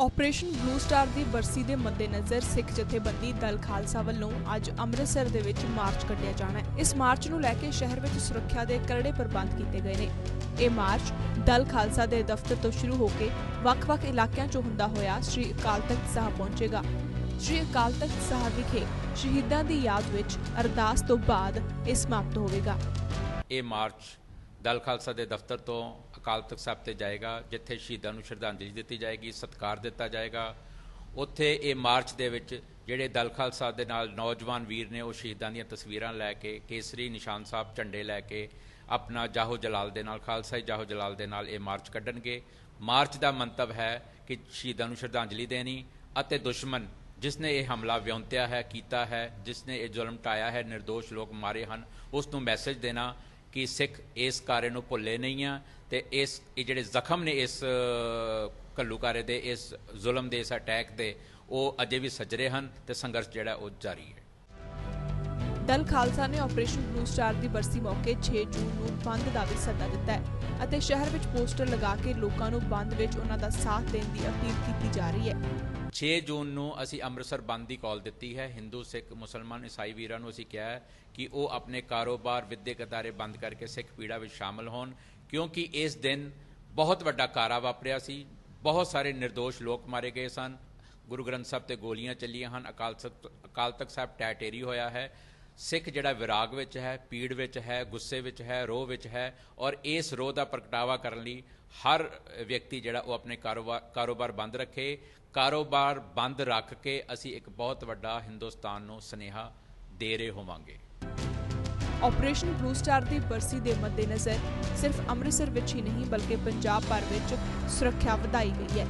Operation blue star ਦੀ ਬਰਸੀ ਦੇ ਮੱਦੇਨਜ਼ਰ ਸਿੱਖ ਜਥੇਬੰਦੀ ਦਲ ਖਾਲਸਾ ਵੱਲੋਂ ਅੱਜ ਅੰਮ੍ਰਿਤਸਰ ਦੇ ਵਿੱਚ ਮਾਰਚ ਕੱਢਿਆ ਜਾਣਾ ਹੈ। ਇਸ ਮਾਰਚ ਨੂੰ ਲੈ ਕੇ ਸ਼ਹਿਰ ਵਿੱਚ ਸੁਰੱਖਿਆ ਦੇ ਕਰੜੇ ਪ੍ਰਬੰਧ ਕੀਤੇ ਗਏ ਨੇ। ਇਹ ਮਾਰਚ ਦਲ ਖਾਲਸਾ ਦੇ ਦਫ਼ਤਰ ਤੋਂ ਸ਼ੁਰੂ ਹੋ ਕੇ ਵੱਖ-ਵੱਖ ਇਲਾਕਿਆਂ ਚ ਹੁੰਦਾ ਹੋਇਆ ਸ੍ਰੀ ਅਕਾਲ ਤਖਤ ਸਾਹਿਬ ਪਹੁੰਚੇਗਾ। ਸ੍ਰੀ ਅਕਾਲ ਤਖਤ ਸਾਹਿਬ ਵਿਖੇ ਸ਼ਹੀਦਾਂ ਦੀ ਯਾਦ ਵਿੱਚ ਅਰਦਾਸ ਤੋਂ ਬਾਅਦ ਇਹ ਸਮਾਪਤ ਹੋਵੇਗਾ। ਇਹ ਮਾਰਚ ਦਲ ਖਾਲਸਾ ਦੇ ਦਫ਼ਤਰ ਤੋਂ ਅਕਾਲ ਤਖਤ ਸਾਹਿਬ ਤੇ ਜਾਏਗਾ, ਜਿੱਥੇ ਸ਼ਹੀਦਾਂ ਨੂੰ ਸ਼ਰਧਾਂਜਲੀ ਦਿੱਤੀ ਜਾਏਗੀ, ਸਤਿਕਾਰ ਦਿੱਤਾ ਜਾਏਗਾ। ਉੱਥੇ ਇਹ ਮਾਰਚ ਦੇ ਵਿੱਚ ਜਿਹੜੇ ਦਲ ਖਾਲਸਾ ਦੇ ਨਾਲ ਨੌਜਵਾਨ ਵੀਰ ਨੇ ਉਹ ਸ਼ਹੀਦਾਂ ਦੀਆਂ ਤਸਵੀਰਾਂ ਲੈ ਕੇ, ਕੇਸਰੀ ਨਿਸ਼ਾਨ ਸਾਹਿਬ ਝੰਡੇ ਲੈ ਕੇ ਆਪਣਾ ਜਾਹੋ ਜਲਾਲ ਦੇ ਨਾਲ ਖਾਲਸਾਈ ਜਾਹੋ ਜਲਾਲ ਦੇ ਨਾਲ ਇਹ ਮਾਰਚ ਕੱਢਣਗੇ। ਮਾਰਚ ਦਾ ਮੰਤਵ ਹੈ ਕਿ ਸ਼ਹੀਦਾਂ ਨੂੰ ਸ਼ਰਧਾਂਜਲੀ ਦੇਣੀ ਅਤੇ ਦੁਸ਼ਮਣ ਜਿਸ ਨੇ ਇਹ ਹਮਲਾ ਵਿਉਂਤਿਆ ਹੈ, ਕੀਤਾ ਹੈ, ਜਿਸ ਨੇ ਇਹ ਜ਼ੁਲਮ ਟਾਇਆ ਹੈ નિર્ਦੋਸ਼ ਲੋਕ ਮਾਰੇ ਹਨ, ਉਸ ਨੂੰ ਮੈਸੇਜ ਦੇਣਾ ਕਿ ਸਿੱਖ ਇਸ ਕਾਰੇ ਨੂੰ ਭੁੱਲੇ ਨਹੀਂ ਆ ਤੇ ਇਸ ਇਹ ਜਿਹੜੇ ਜ਼ਖਮ ਨੇ ਇਸ ਅ, ਦੇ ਇਸ ਜ਼ੁਲਮ ਦੇ ਇਸ ਅਟੈਕ ਦੇ ਉਹ ਅਜੇ ਵੀ ਸੱਜਰੇ ਹਨ ਤੇ ਸੰਘਰਸ਼ ਜਿਹੜਾ ਉਹ ਜਾਰੀ ਹੈ। ਦਲ ਖਾਲਸਾ ਨੇ ਆਪਰੇਸ਼ਨ ਬਲੂ ਸਟਾਰ ਦੀ ਬਰਸੀ ਮੌਕੇ 6 ਜੂਨ ਨੂੰ ਬੰਦ ਦਾ ਵੀ ਸੱਦਾ ਦਿੱਤਾ ਹੈ ਅਤੇ ਸ਼ਹਿਰ ਵਿੱਚ ਪੋਸਟਰ ਲਗਾ ਕੇ ਲੋਕਾਂ ਨੂੰ ਬੰਦ ਵਿੱਚ ਉਹਨਾਂ ਦਾ ਸਾਥ ਦੇਣ ਦੀ ਅਪੀਲ ਕੀਤੀ ਜਾ ਰਹੀ ਹੈ। 6 ਜੂਨ ਨੂੰ ਅਸੀਂ ਅੰਮ੍ਰਿਤਸਰ ਬੰਦ ਦੀ ਕਾਲ ਦਿੱਤੀ ਹੈ। ਹਿੰਦੂ, ਸਿੱਖ, ਮੁਸਲਮਾਨ, ਈਸਾਈ ਵੀਰਾਂ ਨੂੰ ਅਸੀਂ ਕਿਹਾ ਹੈ ਕਿ ਉਹ ਆਪਣੇ ਕਾਰੋਬਾਰ ਵਿਦਿਅਕ ਅਦਾਰੇ ਬੰਦ ਕਰਕੇ ਸਿੱਖ ਪੀੜਾ ਵਿੱਚ ਸ਼ਾਮਲ ਹੋਣ, ਕਿਉਂਕਿ ਇਸ ਦਿਨ ਬਹੁਤ ਵੱਡਾ ਕਾਰਾ ਵਾਪਰਿਆ ਸੀ। ਬਹੁਤ ਸਾਰੇ નિર્ਦੋਸ਼ ਲੋਕ ਮਾਰੇ ਗਏ ਸਨ। ਗੁਰੂ ਗ੍ਰੰਥ ਸਾਹਿਬ ਤੇ ਗੋਲੀਆਂ ਚੱਲੀਆਂ ਹਨ। ਅਕਾਲ ਤਖਤ ਅਕਾਲ ਤਖਤ ਸਾਹਿਬ ਟੈਟੇਰੀ ਹੋਇਆ ਹੈ। ਸਿੱਖ ਜਿਹੜਾ ਵਿਰਾਗ ਵਿੱਚ ਹੈ, ਪੀੜ ਵਿੱਚ ਹੈ, ਗੁੱਸੇ ਵਿੱਚ ਹੈ, ਰੋਹ ਵਿੱਚ ਹੈ ਔਰ ਇਸ ਰੋਹ ਦਾ ਪ੍ਰਗਟਾਵਾ ਕਰਨ ਲਈ ਹਰ ਵਿਅਕਤੀ ਜਿਹੜਾ ਉਹ ਆਪਣੇ ਕਾਰੋਬਾਰ ਕਾਰੋਬਾਰ ਬੰਦ ਰੱਖੇ। ਕਾਰੋਬਾਰ ਬੰਦ ਰੱਖ ਕੇ ਅਸੀਂ ਇੱਕ ਬਹੁਤ ਵੱਡਾ ਹਿੰਦੁਸਤਾਨ ਨੂੰ ਸਨੇਹਾ ਦੇ ਰਹੇ ਹੋਵਾਂਗੇ। ਆਪਰੇਸ਼ਨ ਬਲੂ ਸਟਾਰ ਦੀ ਬਰਸੀ ਦੇ ਮੱਦੇਨਜ਼ਰ ਸਿਰਫ ਅੰਮ੍ਰਿਤਸਰ ਵਿੱਚ ਹੀ ਨਹੀਂ, ਬਲਕਿ ਪੰਜਾਬ ਭਰ ਵਿੱਚ ਸੁਰੱਖਿਆ ਵਧਾਈ ਗਈ ਹੈ।